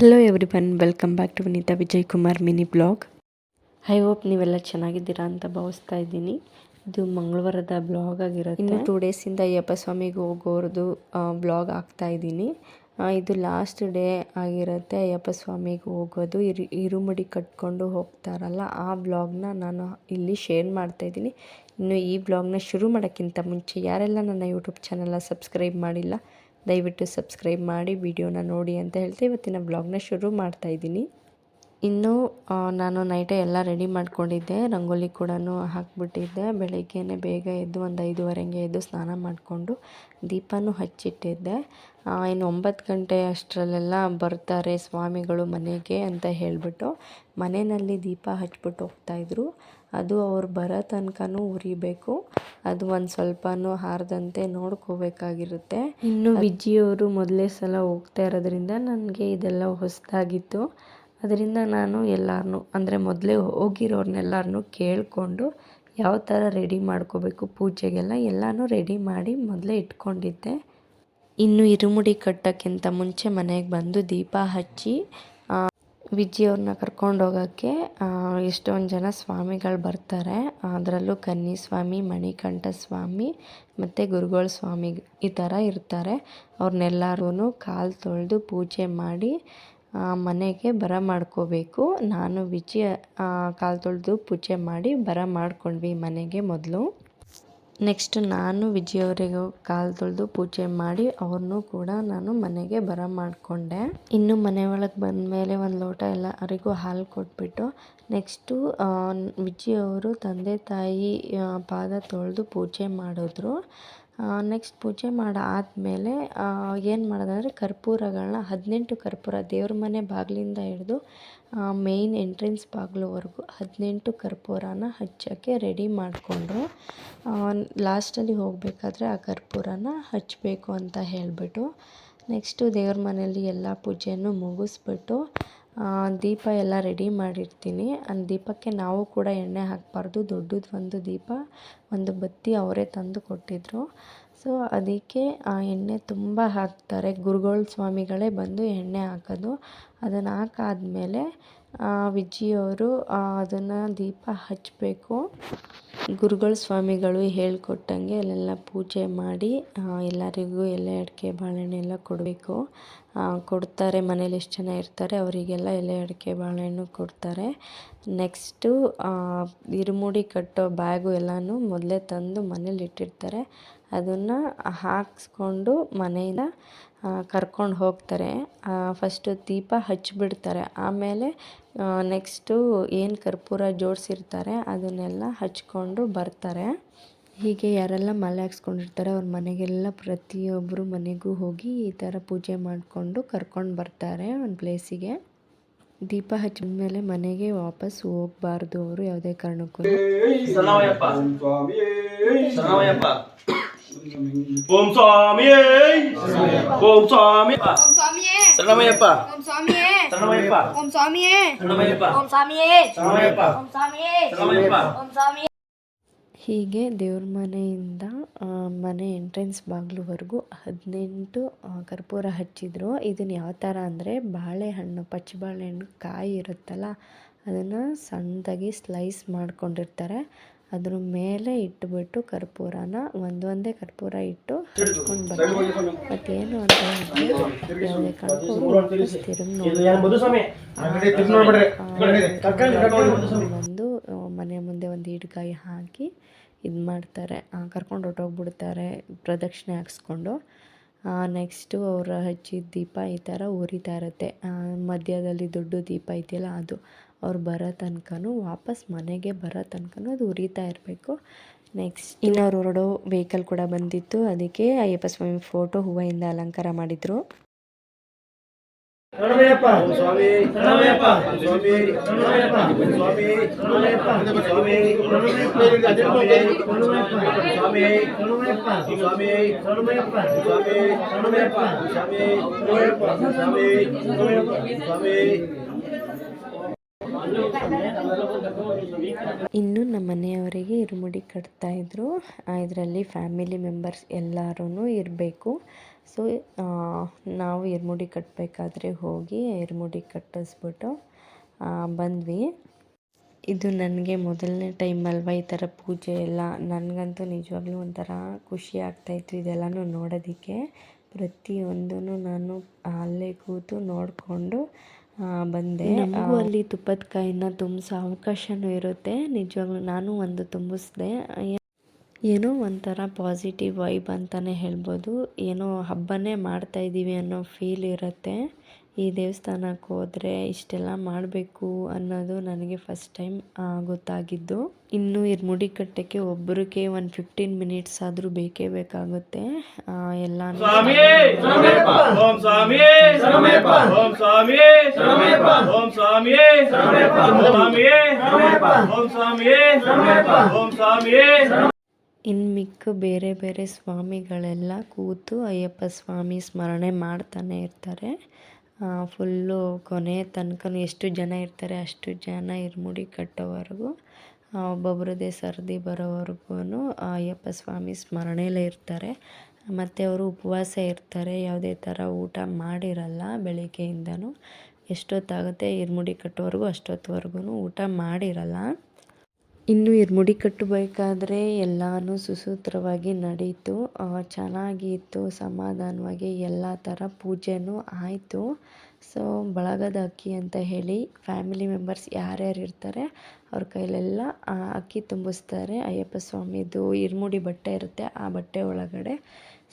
Hello everyone welcome back to Vinitha Vijay Kumar mini vlog I hope ನೀವೆಲ್ಲ ಚೆನ್ನಾಗಿದ್ದೀರಾ ಅಂತ ಭಾವಿಸ್ತಾ ಇದ್ದೀನಿ. ಇದು ಮಂಗಳವಾರದ ಬ್ಲಾಗ್ ಆಗಿರೋದು ಇನ್ನು ಟೂ ಡೇಸಿಂದ ಅಯ್ಯಪ್ಪ ಸ್ವಾಮಿಗೆ ಹೋಗೋರ್ದು ಬ್ಲಾಗ್ ಆಗ್ತಾ ಇದ್ದೀನಿ. ಇದು ಲಾಸ್ಟ್ ಡೇ ಆಗಿರುತ್ತೆ ಅಯ್ಯಪ್ಪ ಸ್ವಾಮಿಗೆ ಹೋಗೋದು. ಇರು ಇರುಮುಡಿ ಕಟ್ಕೊಂಡು ಹೋಗ್ತಾರಲ್ಲ ಆ ಬ್ಲಾಗ್ನ ನಾನು ಇಲ್ಲಿ ಶೇರ್ ಮಾಡ್ತಾ ಇದ್ದೀನಿ. ಇನ್ನು ಈ ಬ್ಲಾಗ್ನ ಶುರು ಮಾಡೋಕ್ಕಿಂತ ಮುಂಚೆ ಯಾರೆಲ್ಲ ನನ್ನ ಯೂಟ್ಯೂಬ್ ಚಾನಲ್ನ ಸಬ್ಸ್ಕ್ರೈಬ್ ಮಾಡಿಲ್ಲ ದಯವಿಟ್ಟು ಸಬ್ಸ್ಕ್ರೈಬ್ ಮಾಡಿ ವಿಡಿಯೋನ ನೋಡಿ ಅಂತ ಹೇಳ್ತಾ ಇವತ್ತಿನ ಬ್ಲಾಗ್ನ ಶುರು ಮಾಡ್ತಾ ಇದ್ದೀನಿ. ಇನ್ನು ನಾನು ನೈಟೇ ಎಲ್ಲ ರೆಡಿ ಮಾಡ್ಕೊಂಡಿದ್ದೆ. ರಂಗೋಲಿ ಕೂಡ ಹಾಕ್ಬಿಟ್ಟಿದ್ದೆ. ಬೆಳಗ್ಗೆನೆ ಬೇಗ ಎದ್ದು ಒಂದು ಐದುವರೆಗೆ ಎದ್ದು ಸ್ನಾನ ಮಾಡಿಕೊಂಡು ದೀಪನೂ ಹಚ್ಚಿಟ್ಟಿದ್ದೆ. ಇನ್ನು ಒಂಬತ್ತು ಗಂಟೆ ಅಷ್ಟರಲ್ಲೆಲ್ಲ ಬರ್ತಾರೆ ಸ್ವಾಮಿಗಳು ಮನೆಗೆ ಅಂತ ಹೇಳಿಬಿಟ್ಟು ಮನೆಯಲ್ಲಿ ದೀಪ ಹಚ್ಬಿಟ್ಟು ಹೋಗ್ತಾಯಿದ್ರು ಅದು ಅವ್ರು ಬರೋ ತನಕನೂ ಉರಿಬೇಕು. ಅದು ಒಂದು ಸ್ವಲ್ಪನೂ ಹಾರದಂತೆ ನೋಡ್ಕೋಬೇಕಾಗಿರುತ್ತೆ. ಇನ್ನು ವಿಜ್ಜಿಯವರು ಮೊದಲೇ ಸಲ ಹೋಗ್ತಾ ಇರೋದ್ರಿಂದ ನನಗೆ ಇದೆಲ್ಲ ಹೊಸದಾಗಿತ್ತು. ಅದರಿಂದ ನಾನು ಎಲ್ಲರನ್ನೂ ಅಂದರೆ ಮೊದಲೇ ಹೋಗಿರೋರ್ನೆಲ್ಲರನ್ನೂ ಕೇಳಿಕೊಂಡು ಯಾವ ಥರ ರೆಡಿ ಮಾಡ್ಕೋಬೇಕು ಪೂಜೆಗೆಲ್ಲ ಎಲ್ಲನೂ ರೆಡಿ ಮಾಡಿ ಮೊದಲೇ ಇಟ್ಕೊಂಡಿದ್ದೆ. ಇನ್ನು ಇರುಮುಡಿ ಕಟ್ಟೋಕ್ಕಿಂತ ಮುಂಚೆ ಮನೆಗೆ ಬಂದು ದೀಪ ಹಚ್ಚಿ ವಿಜಿ ಅವ್ರನ್ನ ಕರ್ಕೊಂಡು ಹೋಗೋಕ್ಕೆ ಎಷ್ಟೊಂದು ಜನ ಸ್ವಾಮಿಗಳು ಬರ್ತಾರೆ. ಅದರಲ್ಲೂ ಕನ್ನಿ ಸ್ವಾಮಿ ಮಣಿಕಂಠ ಸ್ವಾಮಿ ಮತ್ತು ಗುರುಗಳ ಸ್ವಾಮಿ ಈ ಥರ ಇರ್ತಾರೆ. ಅವ್ರನ್ನೆಲ್ಲರೂ ಕಾಲು ತೊಳೆದು ಪೂಜೆ ಮಾಡಿ ಮನೆಗೆ ಬರ ಮಾಡ್ಕೋಬೇಕು. ನಾನು ವಿಜಿ ಕಾಲು ತೊಳೆದು ಪೂಜೆ ಮಾಡಿ ಬರ ಮಾಡ್ಕೊಂಡ್ವಿ ಮನೆಗೆ ಮೊದಲು. ನೆಕ್ಸ್ಟ್ ನಾನು ವಿಜಯವರಿಗೆ ಕಾಲು ತೊಳೆದು ಪೂಜೆ ಮಾಡಿ ಅವ್ರನ್ನೂ ಕೂಡ ನಾನು ಮನೆಗೆ ಬರ ಮಾಡಿಕೊಂಡೆ. ಇನ್ನು ಮನೆ ಒಳಗೆ ಬಂದಮೇಲೆ ಒಂದು ಲೋಟ ಎಲ್ಲರಿಗೂ ಹಾಲು ಕೊಟ್ಬಿಟ್ಟು ನೆಕ್ಸ್ಟು ವಿಜಯವರು ತಂದೆ ತಾಯಿ ಪಾದ ತೊಳೆದು ಪೂಜೆ ಮಾಡಿದ್ರು. ನೆಕ್ಸ್ಟ್ ಪೂಜೆ ಮಾಡಾದಮೇಲೆ ಏನು ಮಾಡೋದಂದರೆ ಕರ್ಪೂರಗಳನ್ನ ಹದಿನೆಂಟು ಕರ್ಪೂರ ದೇವ್ರ ಮನೆ ಬಾಗಿಲಿಂದ ಹಿಡಿದು ಮೇಯ್ನ್ ಎಂಟ್ರೆನ್ಸ್ ಬಾಗಿಲುವರೆಗೂ ಹದಿನೆಂಟು ಕರ್ಪೂರನ ಹಚ್ಚೋಕ್ಕೆ ರೆಡಿ ಮಾಡಿಕೊಂಡ್ರು. ಲಾಸ್ಟಲ್ಲಿ ಹೋಗಬೇಕಾದ್ರೆ ಆ ಕರ್ಪೂರನ ಹಚ್ಚಬೇಕು ಅಂತ ಹೇಳಿಬಿಟ್ಟು ನೆಕ್ಸ್ಟು ದೇವ್ರ ಮನೆಯಲ್ಲಿ ಎಲ್ಲ ಪೂಜೆಯನ್ನು ಮುಗಿಸ್ಬಿಟ್ಟು ದೀಪ ಎಲ್ಲ ರೆಡಿ ಮಾಡಿರ್ತೀನಿ. ದೀಪಕ್ಕೆ ನಾವು ಕೂಡ ಎಣ್ಣೆ ಹಾಕಬಾರ್ದು. ದೊಡ್ಡದು ಒಂದು ದೀಪ, ಒಂದು ಬತ್ತಿ ಅವರೇ ತಂದು ಕೊಟ್ಟಿದ್ದರು ಸೊ, ಅದಕ್ಕೆ ಆ ಎಣ್ಣೆ ತುಂಬ ಹಾಕ್ತಾರೆ. ಗುರುಗಳ ಸ್ವಾಮಿಗಳೇ ಬಂದು ಎಣ್ಣೆ ಹಾಕೋದು. ಅದನ್ನು ಹಾಕಾದ್ಮೇಲೆ ವಿಜ್ಜಿಯವರು ಅದನ್ನು ದೀಪ ಹಚ್ಚಬೇಕು ಗುರುಗಳ ಸ್ವಾಮಿಗಳು ಹೇಳ್ಕೊಟ್ಟಂಗೆ ಅಲ್ಲೆಲ್ಲ ಪೂಜೆ ಮಾಡಿ ಎಲ್ಲರಿಗೂ ಎಲೆ ಅಡಿಕೆ ಬಾಳೆಹಣ್ಣು ಎಲ್ಲ ಕೊಡಬೇಕು. ಕೊಡ್ತಾರೆ, ಮನೇಲಿ ಎಷ್ಟು ಜನ ಇರ್ತಾರೆ ಅವರಿಗೆಲ್ಲ ಎಲೆ ಅಡಿಕೆ ಬಾಳೆಹಣ್ಣು ಕೊಡ್ತಾರೆ. ನೆಕ್ಸ್ಟು ಇರುಮುಡಿ ಕಟ್ಟೋ ಬ್ಯಾಗು ಎಲ್ಲನೂ ಮೊದಲೇ ತಂದು ಮನೇಲಿ ಇಟ್ಟಿರ್ತಾರೆ. ಅದನ್ನು ಹಾಕಿಸ್ಕೊಂಡು ಮನೆಯಿಂದ ಕರ್ಕೊಂಡು ಹೋಗ್ತಾರೆ. ಫಸ್ಟು ದೀಪ ಹಚ್ಚಿಬಿಡ್ತಾರೆ ಆಮೇಲೆ ನೆಕ್ಸ್ಟು ಏನು ಕರ್ಪೂರ ಜೋಡಿಸಿರ್ತಾರೆ ಅದನ್ನೆಲ್ಲ ಹಚ್ಕೊಂಡು ಬರ್ತಾರೆ. ಹೀಗೆ ಯಾರೆಲ್ಲ ಮಲೆ ಹಾಕ್ಸ್ಕೊಂಡಿರ್ತಾರೆ ಅವ್ರ ಮನೆಗೆಲ್ಲ ಪ್ರತಿಯೊಬ್ಬರು ಮನೆಗೂ ಹೋಗಿ ಈ ಥರ ಪೂಜೆ ಮಾಡಿಕೊಂಡು ಕರ್ಕೊಂಡು ಬರ್ತಾರೆ ಒಂದು ಪ್ಲೇಸಿಗೆ. ದೀಪ ಹಚ್ಚಿದ ಮೇಲೆ ಮನೆಗೆ ವಾಪಸ್ ಹೋಗಬಾರ್ದು ಅವರು ಯಾವುದೇ ಕಾರಣಕ್ಕೂ. ಓಂ ಸ್ವಾಮಿ ಸಣ್ಣವಯ್ಯಪ್ಪ. ಓಂ ಸ್ವಾಮಿ ಓಂ ಸ್ವಾಮಿ ಓಂ ಸ್ವಾಮಿಯೇ. ಓಂ ಸ್ವಾಮಿಯೇ. ಓಂ ಸ್ವಾಮಿಯೇ. ಓಂ ಸ್ವಾಮಿಯೇ. ಸ್ವಾಮಿಯೇ ಹೀಗೆ ದೇವ್ರ ಮನೆಯಿಂದ ಮನೆ ಎಂಟ್ರೆನ್ಸ್ ಬಾಗಿಲುವರೆಗೂ ಹದಿನೆಂಟು ಕರ್ಪೂರ ಹಚ್ಚಿದ್ರು. ಇದನ್ನು ಯಾವ ಥರ ಅಂದರೆ ಬಾಳೆಹಣ್ಣು ಪಚ್ಚ ಬಾಳೆಹಣ್ಣು ಕಾಯಿ ಇರುತ್ತಲ್ಲ ಅದನ್ನು ಸಣ್ಣದಾಗಿ ಸ್ಲೈಸ್ ಮಾಡ್ಕೊಂಡಿರ್ತಾರೆ. ಅದ್ರ ಮೇಲೆ ಇಟ್ಬಿಟ್ಟು ಕರ್ಪೂರನ ಒಂದೊಂದೇ ಕರ್ಪೂರ ಇಟ್ಟು ಹಚ್ಕೊಂಡು ಬರ್ತಾರೆ ಮತ್ತೇನು ಅಂತ ಹೇಳಿದ್ರೆ ಯಾವುದೇ ಕಾರಣಕ್ಕೂ ವಾಪಸ್ ತಿರುಗಿ ಏನು ಬಂದು ಮನೆ ಮುಂದೆ ಒಂದು ಈಡ್ಗಾಯಿ ಹಾಕಿ ಇದು ಮಾಡ್ತಾರೆ. ಕರ್ಕೊಂಡು ಹೊರ್ಟೋಗ್ಬಿಡ್ತಾರೆ ಪ್ರದಕ್ಷಿಣೆ ಹಾಕ್ಸ್ಕೊಂಡು. ನೆಕ್ಸ್ಟು ಅವರು ಹಚ್ಚಿದ ದೀಪ ಈ ಥರ ಉರಿತಾ ಇರುತ್ತೆ. ಮಧ್ಯದಲ್ಲಿ ದೊಡ್ಡ ದೀಪ ಇದೆಯಲ್ಲ ಅದು. ಅವ್ರು ಬರೋ ತನಕನೂ ವಾಪಸ್ ಮನೆಗೆ ಬರೋ ತನಕನೂ ಅದು ಉರಿತಾ ಇರಬೇಕು. ನೆಕ್ಸ್ಟ್ ಇನ್ನು ಅವ್ರು ಹೊರಡೋ ವೆಹಿಕಲ್ ಕೂಡ ಬಂದಿತ್ತು. ಅದಕ್ಕೆ ಅಯ್ಯಪ್ಪ ಸ್ವಾಮಿ ಫೋಟೋ ಹೂವಿಂದ ಅಲಂಕಾರ ಮಾಡಿದರು. ಸ್ವಾಮಿ ಸ್ವಾಮಿ ಸ್ವಾಮಿ ಸ್ವಾಮಿ ಸ್ವಾಮಿ ಸ್ವಾಮಿ ಸ್ವಾಮಿ ಸಣ್ಣವಯ್ಯಪ್ಪ ಸ್ವಾಮಿ ಸ್ವಾಮಿ ಸ್ವಾಮಿ ಇನ್ನು ನಮ್ಮ ಮನೆಯವರಿಗೆ ಇರುಮುಡಿ ಕಟ್ತಾ ಇದ್ರು. ಇದರಲ್ಲಿ ಫ್ಯಾಮಿಲಿ ಮೆಂಬರ್ಸ್ ಎಲ್ಲರೂ ಇರಬೇಕು. ಸೊ ನಾವು ಇರುಮುಡಿ ಕಟ್ಟಬೇಕಾದ್ರೆ ಹೋಗಿ ಇರುಮುಡಿ ಕಟ್ಟಿಸ್ಬಿಟ್ಟು ಬಂದ್ವಿ. ಇದು ನನಗೆ ಮೊದಲನೇ ಟೈಮ್ ಅಲ್ವಾ ಈ ಥರ ಪೂಜೆ ಎಲ್ಲ. ನನಗಂತೂ ನಿಜವಾಗ್ಲೂ ಒಂಥರ ಖುಷಿ ಆಗ್ತಾಯಿತ್ತು ಇದೆಲ್ಲನೂ ನೋಡೋದಕ್ಕೆ. ಪ್ರತಿಯೊಂದೂ ನಾನು ಅಲ್ಲೇ ಕೂತು ನೋಡಿಕೊಂಡು ಬಂದೆ. ನಮಗೂ ಅಲ್ಲಿ ತುಪ್ಪದ ಕಾಯಿನ ತುಂಬಿಸೋ ಅವಕಾಶನೂ ಇರುತ್ತೆ. ನಿಜವಾಗ್ಲೂ ನಾನು ಒಂದು ತುಂಬಿಸ್ದೆ. ಏನೋ ಒಂಥರ ಪಾಸಿಟಿವ್ ವೈಬ್ ಅಂತಲೇ ಹೇಳ್ಬೋದು. ಏನೋ ಹಬ್ಬನೇ ಮಾಡ್ತಾ ಇದ್ದೀವಿ ಅನ್ನೋ ಫೀಲ್ ಇರುತ್ತೆ. ಈ ದೇವಸ್ಥಾನಕ್ಕೆ ಹೋದರೆ ಇಷ್ಟೆಲ್ಲ ಮಾಡಬೇಕು ಅನ್ನೋದು ನನಗೆ ಫಸ್ಟ್ ಟೈಮ್ ಗೊತ್ತಾಗಿದ್ದು. ಇನ್ನು ಇರ್ಮುಡಿ ಕಟ್ಟಕ್ಕೆ ಒಬ್ಬರಿಗೆ ಒಂದು ಫಿಫ್ಟೀನ್ ಮಿನಿಟ್ಸ್ ಆದರೂ ಬೇಕೇ ಬೇಕಾಗುತ್ತೆ. ಎಲ್ಲ ಸ್ವಾಮಿ! ಓಂ ಸ್ವಾಮಿ! ಓಂ ಸ್ವಾಮಿ ಓಂ ಸ್ವಾಮಿ ಓಂ ಸ್ವಾಮಿ ಓಂ ಸ್ವಾಮಿ ಓಂ ಸ್ವಾಮಿ ಇನ್ನು ಮಿಕ್ಕ ಬೇರೆ ಬೇರೆ ಸ್ವಾಮಿಗಳೆಲ್ಲ ಕೂತು ಅಯ್ಯಪ್ಪ ಸ್ವಾಮಿ ಸ್ಮರಣೆ ಮಾಡ್ತಾನೆ ಇರ್ತಾರೆ. ಫುಲ್ಲು ಕೊನೆ ತನಕ ಎಷ್ಟು ಜನ ಇರ್ತಾರೆ ಅಷ್ಟು ಜನ ಇರ್ಮುಡಿ ಕಟ್ಟೋವರೆಗೂ ಒಬ್ಬೊಬ್ಬರದೇ ಸರ್ದಿ ಬರೋವರೆಗೂ ಅಯ್ಯಪ್ಪ ಸ್ವಾಮಿ ಸ್ಮರಣೆಯಲ್ಲೇ ಇರ್ತಾರೆ. ಮತ್ತು ಅವರು ಉಪವಾಸ ಇರ್ತಾರೆ, ಯಾವುದೇ ಥರ ಊಟ ಮಾಡಿರಲ್ಲ ಬೆಳಿಗ್ಗೆಯಿಂದನೂ. ಎಷ್ಟೊತ್ತಾಗುತ್ತೆ ಇರ್ಮುಡಿ ಕಟ್ಟೋವರೆಗೂ ಅಷ್ಟೊತ್ತವರೆಗೂ ಊಟ ಮಾಡಿರಲ್ಲ. ಇನ್ನು ಇರ್ಮುಡಿ ಕಟ್ಟಬೇಕಾದ್ರೆ ಎಲ್ಲನೂ ಸುಸೂತ್ರವಾಗಿ ನಡೀತು. ಚೆನ್ನಾಗಿತ್ತು, ಸಮಾಧಾನವಾಗಿ ಎಲ್ಲ ಥರ ಪೂಜೆನೂ ಆಯಿತು. ಸೊ, ಬಳಗದ ಅಕ್ಕಿ ಅಂತ ಹೇಳಿ ಫ್ಯಾಮಿಲಿ ಮೆಂಬರ್ಸ್ ಯಾರ್ಯಾರು ಇರ್ತಾರೆ ಅವ್ರ ಕೈಲೆಲ್ಲ ಅಕ್ಕಿ ತುಂಬಿಸ್ತಾರೆ. ಅಯ್ಯಪ್ಪ ಸ್ವಾಮಿದು ಇರ್ಮುಡಿ ಬಟ್ಟೆ ಇರುತ್ತೆ ಆ ಬಟ್ಟೆ ಒಳಗಡೆ.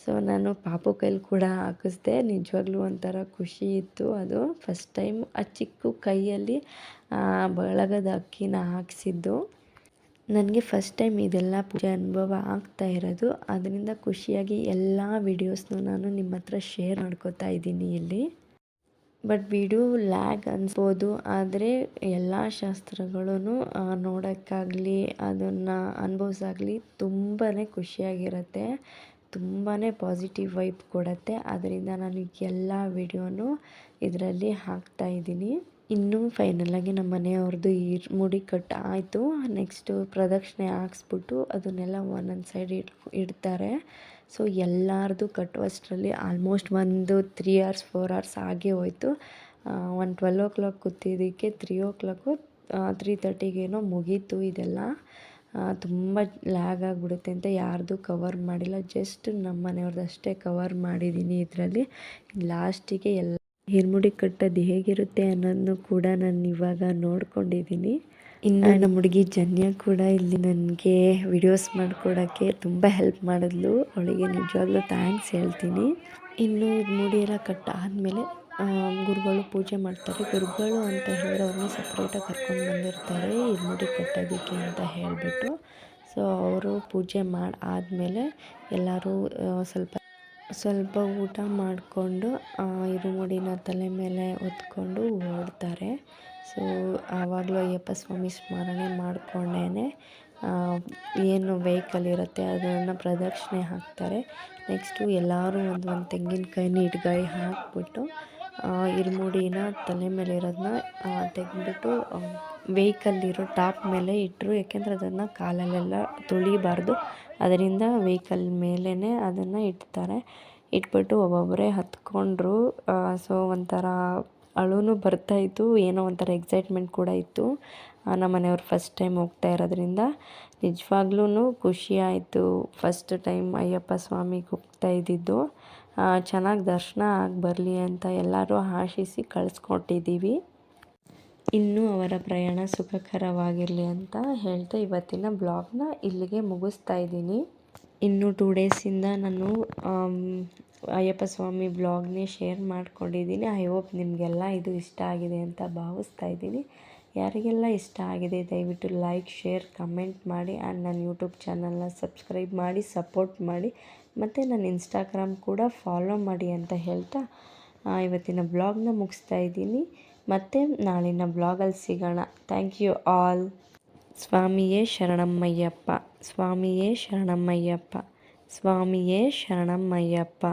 ಸೊ, ನಾನು ಪಾಪು ಕೈಲಿ ಕೂಡ ಹಾಕಿಸ್ದೆ. ನಿಜವಾಗ್ಲೂ ಒಂಥರ ಖುಷಿ ಇತ್ತು ಅದು. ಫಸ್ಟ್ ಟೈಮ್ ಆ ಚಿಕ್ಕ ಕೈಯಲ್ಲಿ ಬಳಗದ ಅಕ್ಕಿನ ಹಾಕ್ಸಿದ್ದು. ನನಗೆ ಫಸ್ಟ್ ಟೈಮ್ ಇದೆಲ್ಲ ಪೂಜೆ ಅನುಭವ ಆಗ್ತಾ ಇರೋದು. ಅದರಿಂದ ಖುಷಿಯಾಗಿ ಎಲ್ಲ ವೀಡಿಯೋಸ್ನು ನಾನು ನಿಮ್ಮ ಹತ್ರ ಶೇರ್ ಮಾಡ್ಕೋತಾ ಇದ್ದೀನಿ ಇಲ್ಲಿ. ಬಟ್ ವಿಡಿಯೋ ಲ್ಯಾಗ್ ಅನ್ಸ್ಬೋದು. ಆದರೆ ಎಲ್ಲ ಶಾಸ್ತ್ರಗಳೂ ನೋಡೋಕ್ಕಾಗಲಿ, ಅದನ್ನು ಅನುಭವಿಸಾಗಲಿ ತುಂಬಾ ಖುಷಿಯಾಗಿರುತ್ತೆ. ತುಂಬಾ ಪಾಸಿಟಿವ್ ವೈಬ್ ಕೊಡುತ್ತೆ. ಅದರಿಂದ ನಾನು ಎಲ್ಲ ವಿಡಿಯೋನು ಇದರಲ್ಲಿ ಹಾಕ್ತಾ ಇದ್ದೀನಿ. ಇನ್ನು ಫೈನಲಾಗಿ ನಮ್ಮ ಮನೆಯವ್ರದ್ದು ಇರ್ಮುಡಿ ಕಟ್ ಆಯಿತು. ನೆಕ್ಸ್ಟು ಪ್ರದಕ್ಷಿಣೆ ಹಾಕ್ಸ್ಬಿಟ್ಟು ಅದನ್ನೆಲ್ಲ ಒಂದೊಂದು ಸೈಡ್ ಇಟ್ ಇಡ್ತಾರೆ. ಸೊ ಎಲ್ಲರದು ಕಟ್ಟುವಷ್ಟರಲ್ಲಿ ಆಲ್ಮೋಸ್ಟ್ ಒಂದು ತ್ರೀ ಅವರ್ಸ್ ಫೋರ್ ಅವರ್ಸ್ ಆಗೇ ಹೋಯಿತು. ಒಂದು ಟ್ವೆಲ್ ಓ ಕ್ಲಾಕ್ ಕೂತಿದ್ದಕ್ಕೆ ತ್ರೀ ಓ ಕ್ಲಾಕು ತ್ರೀ ತರ್ಟಿಗೇನೋ ಮುಗೀತು ಇದೆಲ್ಲ. ತುಂಬ ಲ್ಯಾಗ್ ಆಗಿಬಿಡುತ್ತೆ ಅಂತ ಯಾರ್ದು ಕವರ್ ಮಾಡಿಲ್ಲ. ಜಸ್ಟ್ ನಮ್ಮ ಮನೆಯವ್ರದ್ದು ಅಷ್ಟೇ ಕವರ್ ಮಾಡಿದ್ದೀನಿ ಇದರಲ್ಲಿ. ಲಾಸ್ಟಿಗೆ ಎಲ್ಲ ಹಿರ್ಮುಡಿ ಕಟ್ಟೋದು ಹೇಗಿರುತ್ತೆ ಅನ್ನೋದನ್ನು ಕೂಡ ನಾನು ಇವಾಗ ನೋಡ್ಕೊಂಡಿದ್ದೀನಿ. ಇನ್ನು ನಮ್ಮ ಹುಡುಗಿ ಜನ್ಯ ಕೂಡ ಇಲ್ಲಿ ನನಗೆ ವಿಡಿಯೋಸ್ ಮಾಡಿಕೊಡೋಕ್ಕೆ ತುಂಬ ಹೆಲ್ಪ್ ಮಾಡಿದ್ಲು. ಅವಳಿಗೆ ನಿಜವಾಗ್ಲೂ ಥ್ಯಾಂಕ್ಸ್ ಹೇಳ್ತೀನಿ. ಇನ್ನು ಮುಡಿ ಎಲ್ಲ ಕಟ್ಟಾದಮೇಲೆ ಗುರುಗಳು ಪೂಜೆ ಮಾಡ್ತಾರೆ. ಗುರುಗಳು ಅಂತ ಹೇಳಿದ್ರೆ ಅವ್ರನ್ನ ಸಪ್ರೇಟಾಗಿ ಕರ್ಕೊಂಡು ಬಂದಿರ್ತಾರೆ ಇರ್ಮುಡಿ ಕಟ್ಟೋದಕ್ಕೆ ಅಂತ ಹೇಳಿಬಿಟ್ಟು. ಸೊ ಅವರು ಪೂಜೆ ಮಾಡಿ ಆದಮೇಲೆ ಎಲ್ಲರೂ ಸ್ವಲ್ಪ ಸ್ವಲ್ಪ ಊಟ ಮಾಡಿಕೊಂಡು ಇರುಮುಡಿನ ತಲೆ ಮೇಲೆ ಹೊತ್ಕೊಂಡು ಓಡ್ತಾರೆ. ಸೊ ಆವಾಗಲೂ ಅಯ್ಯಪ್ಪ ಸ್ವಾಮಿ ಸ್ಮರಣೆ ಮಾಡಿಕೊಂಡೇ ಏನು ವೆಹಿಕಲ್ ಇರುತ್ತೆ ಅದನ್ನು ಪ್ರದಕ್ಷಿಣೆ ಹಾಕ್ತಾರೆ. ನೆಕ್ಸ್ಟು ಎಲ್ಲರೂ ಒಂದು ಒಂದು ತೆಂಗಿನಕಾಯಿನ ಹಾಕಿಬಿಟ್ಟು ಇರುಮುಡಿನ ತಲೆ ಮೇಲೆ ಇರೋದನ್ನ ತೆಗೆದ್ಬಿಟ್ಟು ವೆಹಿಕಲ್ ಇರೋ ಟಾಪ್ ಮೇಲೆ ಇಟ್ಟರು ಯಾಕೆಂದರೆ ಅದನ್ನು ಕಾಲಲ್ಲೆಲ್ಲ ತುಳಿಬಾರ್ದು. ಅದರಿಂದ ವೆಹಿಕಲ್ ಮೇಲೇ ಅದನ್ನು ಇಡ್ತಾರೆ. ಇಟ್ಬಿಟ್ಟು ಒಬ್ಬೊಬ್ಬರೇ ಹತ್ಕೊಂಡ್ರು ಸೊ ಒಂಥರ ಅಳುನೂ ಬರ್ತಾಯಿತ್ತು ಏನೋ ಒಂಥರ ಎಕ್ಸೈಟ್ಮೆಂಟ್ ಕೂಡ ಇತ್ತು. ನಮ್ಮ ಮನೆಯವ್ರು ಫಸ್ಟ್ ಟೈಮ್ ಹೋಗ್ತಾ ಇರೋದ್ರಿಂದ ನಿಜವಾಗ್ಲೂ ಖುಷಿ ಆಯಿತು. ಫಸ್ಟ್ ಟೈಮ್ ಅಯ್ಯಪ್ಪ ಸ್ವಾಮಿಗೆ ಹೋಗ್ತಾ ಇದ್ದಿದ್ದು. ಚೆನ್ನಾಗಿ ದರ್ಶನ ಆಗಿ ಬರಲಿ ಅಂತ ಎಲ್ಲರೂ ಆಶಿಸಿ ಕಳಿಸ್ಕೊಟ್ಟಿದ್ದೀವಿ ಇನ್ನೂ ಅವರ ಪ್ರಯಾಣ ಸುಖಕರವಾಗಿರಲಿ ಅಂತ ಹೇಳ್ತಾ ಇವತ್ತಿನ ಬ್ಲಾಗ್ನ ಇಲ್ಲಿಗೆ ಮುಗಿಸ್ತಾ ಇದ್ದೀನಿ. ಇನ್ನು ಟೂ ಡೇಸಿಂದ ನಾನು ಅಯ್ಯಪ್ಪ ಸ್ವಾಮಿ ಬ್ಲಾಗ್ನೇ ಶೇರ್ ಮಾಡ್ಕೊಂಡಿದ್ದೀನಿ. ಐ ಹೋಪ್ ನಿಮಗೆಲ್ಲ ಇದು ಇಷ್ಟ ಆಗಿದೆ ಅಂತ ಭಾವಿಸ್ತಾ ಇದ್ದೀನಿ. ಯಾರಿಗೆಲ್ಲ ಇಷ್ಟ ಆಗಿದೆ, ದಯವಿಟ್ಟು ಲೈಕ್ ಶೇರ್ ಕಮೆಂಟ್ ಮಾಡಿ ಆ್ಯಂಡ್ ನನ್ನ ಯೂಟ್ಯೂಬ್ ಚಾನಲ್ನ ಸಬ್ಸ್ಕ್ರೈಬ್ ಮಾಡಿ ಸಪೋರ್ಟ್ ಮಾಡಿ. ಮತ್ತು ನನ್ನ ಇನ್ಸ್ಟಾಗ್ರಾಮ್ ಕೂಡ ಫಾಲೋ ಮಾಡಿ ಅಂತ ಹೇಳ್ತಾ ಇವತ್ತಿನ ಬ್ಲಾಗ್ನ ಮುಗಿಸ್ತಾ ಇದ್ದೀನಿ. ಮತ್ತು ನಾಳಿನ ಬ್ಲಾಗಲ್ಲಿ ಸಿಗೋಣ. ಥ್ಯಾಂಕ್ ಯು ಆಲ್ ಸ್ವಾಮಿಯೇ ಶರಣಮ್ಮಯ್ಯಪ್ಪ. ಸ್ವಾಮಿಯೇ ಶರಣಮ್ಮಯ್ಯಪ್ಪ. ಸ್ವಾಮಿಯೇ ಶರಣಮ್ಮಯ್ಯಪ್ಪ.